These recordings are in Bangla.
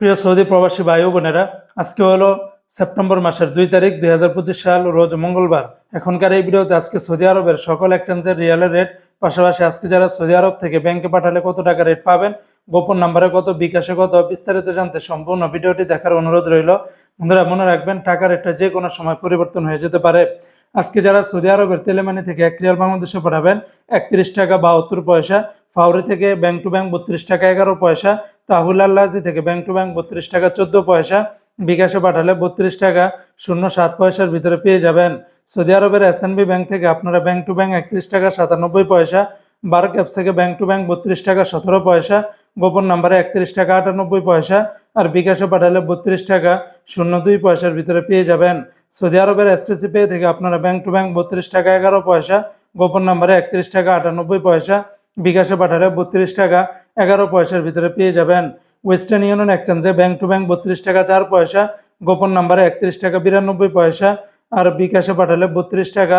প্রিয় সৌদি প্রবাসী ভাই বোনেরা, আজকে হলো সেপ্টেম্বর মাসের দুই তারিখ, দুই হাজার পঁচিশ সাল, রোজ মঙ্গলবার। এখনকার এই ভিডিওতে আজকে সৌদি আরবের সকল এক্সচেঞ্জের রিয়ালের রেট পাশাপাশি আজকে যারা সৌদি আরব থেকে ব্যাংকে পাঠালে কত টাকা রেট পাবেন, গোপন নাম্বারে কত, বিকাশে কত, বিস্তারিত জানতে সম্পূর্ণ ভিডিওটি দেখার অনুরোধ রইল। বন্ধুরা, মনে রাখবেন, টাকা রেটটা যে কোনো সময় পরিবর্তন হয়ে যেতে পারে। আজকে যারা সৌদি আরবের তেলেমানি থেকে এক রিয়াল বাংলাদেশে পাঠাবেন, একত্রিশ টাকা বাহাত্তর পয়সা ফাউরি থেকে ব্যাংক টু ব্যাংক বত্রিশ টাকা এগারো পয়সা তাহুল আল্লাজি থেকে ব্যাংক টু ব্যাংক বত্রিশ টাকা চোদ্দ পয়সা, বিকাশে পাঠালে বত্রিশ টাকা শূন্য সাত পয়সার ভিতরে পেয়ে যাবেন। সৌদি আরবের এসএনবি ব্যাংক থেকে আপনারা ব্যাংক টু ব্যাংক একত্রিশ টাকা সাতানব্বই পয়সা বার্ক অ্যাপস থেকে ব্যাংক টু ব্যাংক বত্রিশ টাকা সতেরো পয়সা, গোপন নাম্বারে একত্রিশ টাকা আটানব্বই পয়সা আর বিকাশে পাঠালে বত্রিশ টাকা শূন্য দুই পয়সার ভিতরে পেয়ে যাবেন। সৌদি আরবের এসটিসি পে থেকে আপনারা ব্যাংক টু ব্যাংক বত্রিশ টাকা এগারো পয়সা, গোপন নাম্বারে একত্রিশ টাকা আটানব্বই পয়সা, বিকাশে পাঠালে বত্রিশ টাকা এগারো পয়সার ভিতরে পেয়ে যাবেন। ওয়েস্টার্ন ইউনিয়ন এক্সচেঞ্জে ব্যাংক টু ব্যাংক বত্রিশ টাকা চার পয়সা, গোপন নাম্বারে একত্রিশ টাকা বিরানব্বই পয়সা, আর বিকাশে পাঠালে বত্রিশ টাকা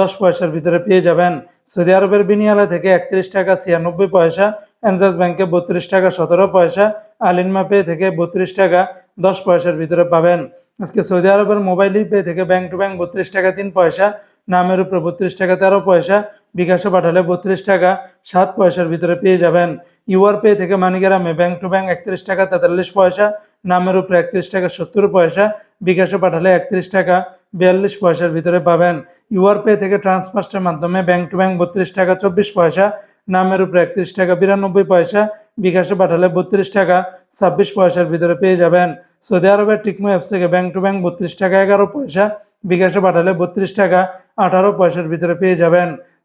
দশ পয়সার ভিতরে পেয়ে যাবেন। সৌদি আরবের বিনিয়ালা থেকে একত্রিশ টাকা ছিয়ানব্বই পয়সা, এনজাস ব্যাংকে বত্রিশ টাকা সতেরো পয়সা আলিনমা পে থেকে বত্রিশ টাকা দশ পয়সার ভিতরে পাবেন। আজকে সৌদি আরবের মোবাইল পে থেকে ব্যাংক টু ব্যাংক বত্রিশ টাকা তিন পয়সা, নামের উপরে বত্রিশ টাকা তেরো পয়সা বিকাশে পাঠালে বত্রিশ টাকা, সাত পয়সার ভিতরে পেয়ে যাবেন। ইউআর পে থেকে মানিগ্রামে ব্যাংক টু ব্যাংক একত্রিশ টাকা, তেতাল্লিশ পয়সা, নামের উপরে একত্রিশ টাকা, সত্তর পয়সা, বিকাশে পাঠালে একত্রিশ টাকা, বিয়াল্লিশ পয়সার ভিতরে পাবেন। ইউআর পে থেকে ট্রান্সফার্স্টের মাধ্যমে ব্যাংক টু ব্যাংক বত্রিশ টাকা, চব্বিশ পয়সা, নামের উপরে একত্রিশ টাকা, বিরানব্বই পয়সা, বিকাশে পাঠালে বত্রিশ টাকা, ছাব্বিশ পয়সার ভিতরে পেয়ে যাবেন। সৌদি আরবের টিকমো অ্যাপস থেকে ব্যাংক টু ব্যাংক বত্রিশ টাকা, এগারো পয়সা, বিকাশে পাঠালে বত্রিশ টাকা, আঠারো পয়সার ভিতরে পেয়ে যাবেন।